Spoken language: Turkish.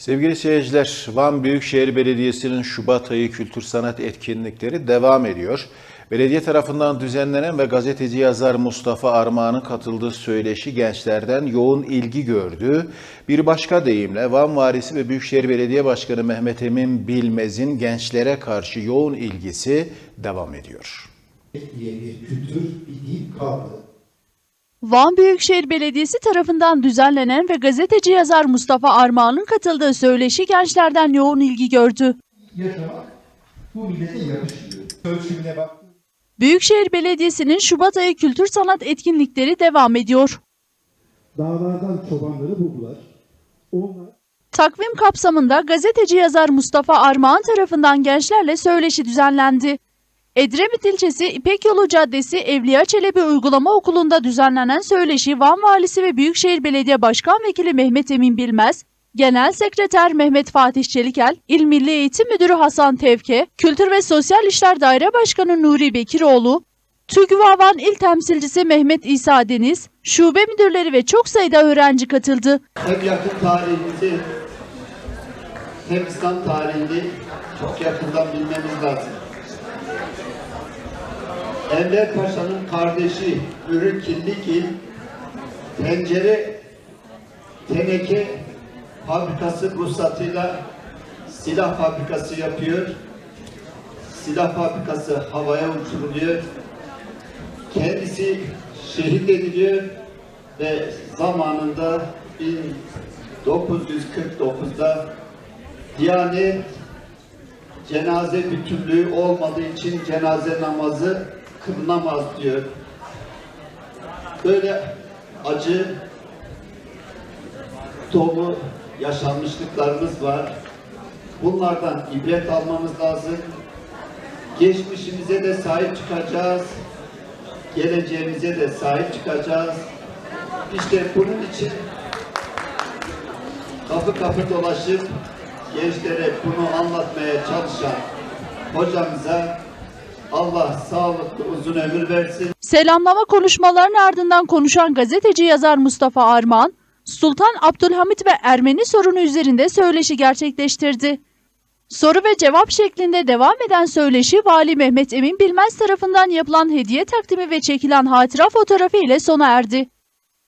Sevgili seyirciler, Van Büyükşehir Belediyesi'nin Şubat ayı kültür sanat etkinlikleri devam ediyor. Belediye tarafından düzenlenen ve gazeteci yazar Mustafa Armağan'ın katıldığı söyleşi gençlerden yoğun ilgi gördü. Bir başka deyimle Van Valisi ve Büyükşehir Belediye Başkanı Mehmet Emin Bilmez'in gençlere karşı yoğun ilgisi devam ediyor. bir kültür, bir dil kaldı. Van Büyükşehir Belediyesi tarafından düzenlenen ve gazeteci yazar Mustafa Armağan'ın katıldığı söyleşi gençlerden yoğun ilgi gördü. Yaşamak bu millete. Ölçümüne bak. Büyükşehir Belediyesi'nin Şubat ayı kültür sanat etkinlikleri devam ediyor. Dağlardan çobanları buldular. Onlar Takvim kapsamında gazeteci yazar Mustafa Armağan tarafından gençlerle söyleşi düzenlendi. Edremit ilçesi İpek Yolu Caddesi Evliya Çelebi Uygulama Okulu'nda düzenlenen söyleşi Van Valisi ve Büyükşehir Belediye Başkan Vekili Mehmet Emin Bilmez, Genel Sekreter Mehmet Fatih Çelikel, İl Milli Eğitim Müdürü Hasan Tevke, Kültür ve Sosyal İşler Daire Başkanı Nuri Bekiroğlu, TÜGVA Van İl Temsilcisi Mehmet İsa Deniz, şube müdürleri ve çok sayıda öğrenci katıldı. hem yakın tarihimizi hem İslam tarihini çok yakından bilmemiz lazım. Enver Paşa'nın kardeşi Ürün Killikil tencere teneke fabrikası ruhsatıyla silah fabrikası yapıyor. Silah fabrikası havaya uçuruluyor. Kendisi şehit ediliyor ve zamanında 1949'da Diyanet cenaze bütünlüğü olmadığı için cenaze namazı kılınamaz diyor. Böyle acı dolu yaşanmışlıklarımız var. Bunlardan ibret almamız lazım. Geçmişimize de sahip çıkacağız. Geleceğimize de sahip çıkacağız. İşte bunun için kapı kapı dolaşıp gençlere bunu anlatmaya çalışan hocamıza Allah sağlıklı uzun ömür versin. Selamlama konuşmalarının ardından konuşan gazeteci yazar Mustafa Armağan, Sultan Abdülhamit ve Ermeni sorunu üzerinde söyleşi gerçekleştirdi. Soru ve cevap şeklinde devam eden söyleşi Vali Mehmet Emin Bilmez tarafından yapılan hediye takdimi ve çekilen hatıra fotoğrafı ile sona erdi.